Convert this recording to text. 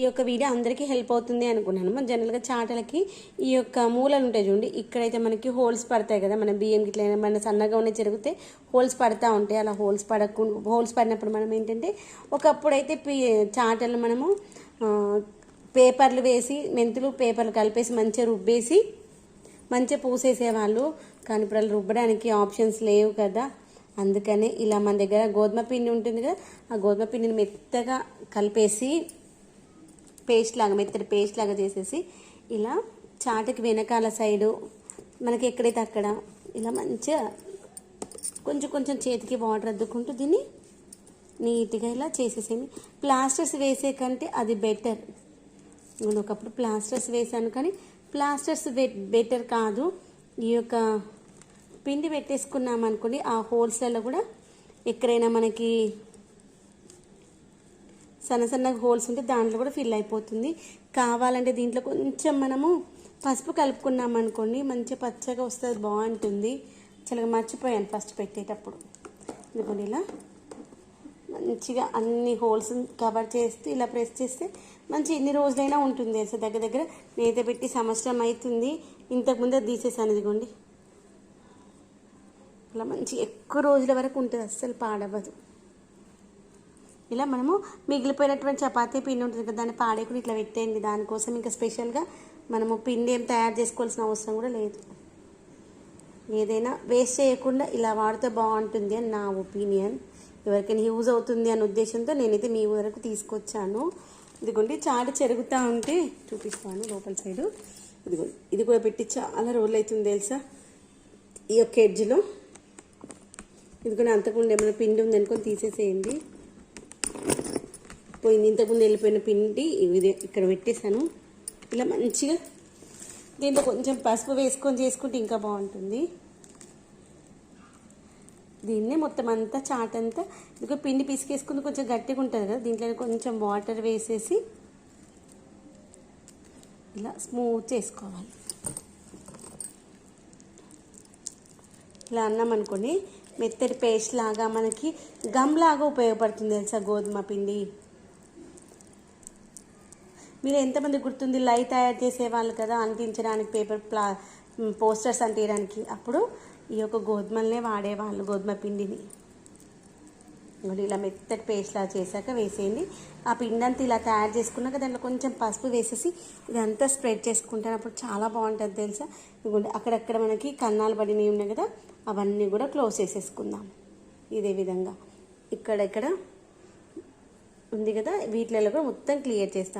ఈ యొక్క వీడియో అందరికీ హెల్ప్ అవుతుంది అనుకున్నాను. మన జనరల్గా చాటలకి ఈ యొక్క మూలలు ఉంటాయి చూడండి. ఇక్కడైతే మనకి హోల్స్ పడతాయి కదా. మన బియ్యం ఇట్లా మన సన్నగా ఉన్న చెరిగితే హోల్స్ పడతా ఉంటాయి. అలా హోల్స్ పడకుండా హోల్స్ పడినప్పుడు మనం ఏంటంటే ఒకప్పుడు అయితే చాటలు మనము పేపర్లు వేసి మెంతులు పేపర్లు కలిపేసి మంచిగా రుబ్బేసి మంచిగా పూసేసేవాళ్ళు. కానీ ఇప్పుడు రుబ్బడానికి ఆప్షన్స్ లేవు కదా. అందుకనే ఇలా మన దగ్గర గోధుమ పిండి ఉంటుంది కదా. ఆ గోధుమ పిండిని మెత్తగా కలిపేసి పేస్ట్ లాగా మెత్తటి పేస్ట్ లాగా చేసేసి ఇలా చాటకి వెనకాల సైడు మనకి ఎక్కడైతే అక్కడ ఇలా మంచిగా కొంచెం కొంచెం చేతికి వాటర్ అద్దుకుంటూ దీన్ని నీట్గా ఇలా చేసేసేయండి. ప్లాస్టర్స్ వేసే కంటే అది బెటర్. నేను ఒకప్పుడు ప్లాస్టర్స్ వేసాను కానీ ప్లాస్టర్స్ బెటర్ కాదు. ఈ యొక్క పిండి పెట్టేసుకున్నాం అనుకోండి ఆ హోల్స్లలో కూడా ఎక్కడైనా మనకి సన్న సన్నగా హోల్స్ ఉంటే దాంట్లో కూడా ఫిల్ అయిపోతుంది. కావాలంటే దీంట్లో కొంచెం మనము పసుపు కలుపుకున్నాం అనుకోండి మంచిగా పచ్చగా వస్తుంది బాగుంటుంది. చాలా మర్చిపోయాను ఫస్ట్ పెట్టేటప్పుడు. ఇదిగోండి ఇలా. మంచిగా అన్ని హోల్స్ కవర్ చేస్తూ ఇలా ప్రెస్ చేస్తే మంచి ఎన్ని రోజులైనా ఉంటుంది అసలు దగ్గర దగ్గర. నేత పెట్టి సంవత్సరం అవుతుంది. ఇంతకుముందే తీసేసాను ఇదిగోండి. అలా మంచి ఎక్కువ రోజుల వరకు ఉంటుంది. అస్సలు పాడవదు ఇలా మనము మిగిలిపోయినటువంటి చపాతీ పిండి ఉంటుంది కదా దాన్ని పాడేకుని ఇట్లా పెట్టేయండి. దానికోసం ఇంకా స్పెషల్గా మనము పిండి ఏం తయారు చేసుకోవాల్సిన అవసరం కూడా లేదు. ఏదైనా వేస్ట్ చేయకుండా ఇలా వాడితే బాగుంటుంది అని నా ఒపీనియన్. ఎవరికైనా యూజ్ అవుతుంది అనే ఉద్దేశంతో నేనైతే మీ వరకు తీసుకొచ్చాను. ఇదిగోండి చాట చెరుగుతూ ఉంటే చూపిస్తాను లోపల సైడు. ఇదిగోండి ఇది కూడా పెట్టి చాలా రోజులు అవుతుంది తెలుసా? ఈ యొక్క ఎడ్జ్లో. ఇదిగోండి అంతకుండా ఏమైనా పిండి ఉంది అనుకొని తీసేసేయండి. పోయింది. ఇంతకుముందు వెళ్ళిపోయిన పిండి ఇది ఇక్కడ పెట్టేశాను. ఇలా మంచిగా దీంట్లో కొంచెం పసుపు వేసుకొని చేసుకుంటే ఇంకా బాగుంటుంది. దీన్నే మొత్తం అంతా చాట్ అంతా ఇదిగో పిండి పిసికేసుకుని కొంచెం గట్టిగా ఉంటుంది కదా దీంట్లో కొంచెం వాటర్ వేసేసి ఇలా స్మూత్ చేసుకోవాలి. ఇలా అన్నాం అనుకోండి మెత్తటి పేస్ట్ లాగా మనకి గమ్ లాగా ఉపయోగపడుతుంది తెలుసా గోధుమ పిండి? మీరు ఎంతమంది గుర్తుంది లై తయారు చేసేవాళ్ళు కదా అంటించడానికి పేపర్ ప్లా పోస్టర్స్ అంటించడానికి అప్పుడు ఈ యొక్క గోధుమలనే వాడేవాళ్ళు గోధుమ పిండిని. ఇలా మెత్తటి పేస్ట్లా చేశాక వేసేయండి. ఆ పిండి అంతా ఇలా తయారు చేసుకున్నాక దాంట్లో కొంచెం పసుపు వేసేసి ఇదంతా స్ప్రెడ్ చేసుకుంటాను. అప్పుడు చాలా బాగుంటుంది తెలుసా? ఇదిగోండి అక్కడక్కడ మనకి కన్నాలు పడినవి ఉన్నాయి కదా అవన్నీ కూడా క్లోజ్ చేసేసుకుందాం. ఇదే విధంగా. ఇక్కడ ఇక్కడ ఉంది కదా వీటిలలో కూడా మొత్తం క్లియర్ చేస్తాం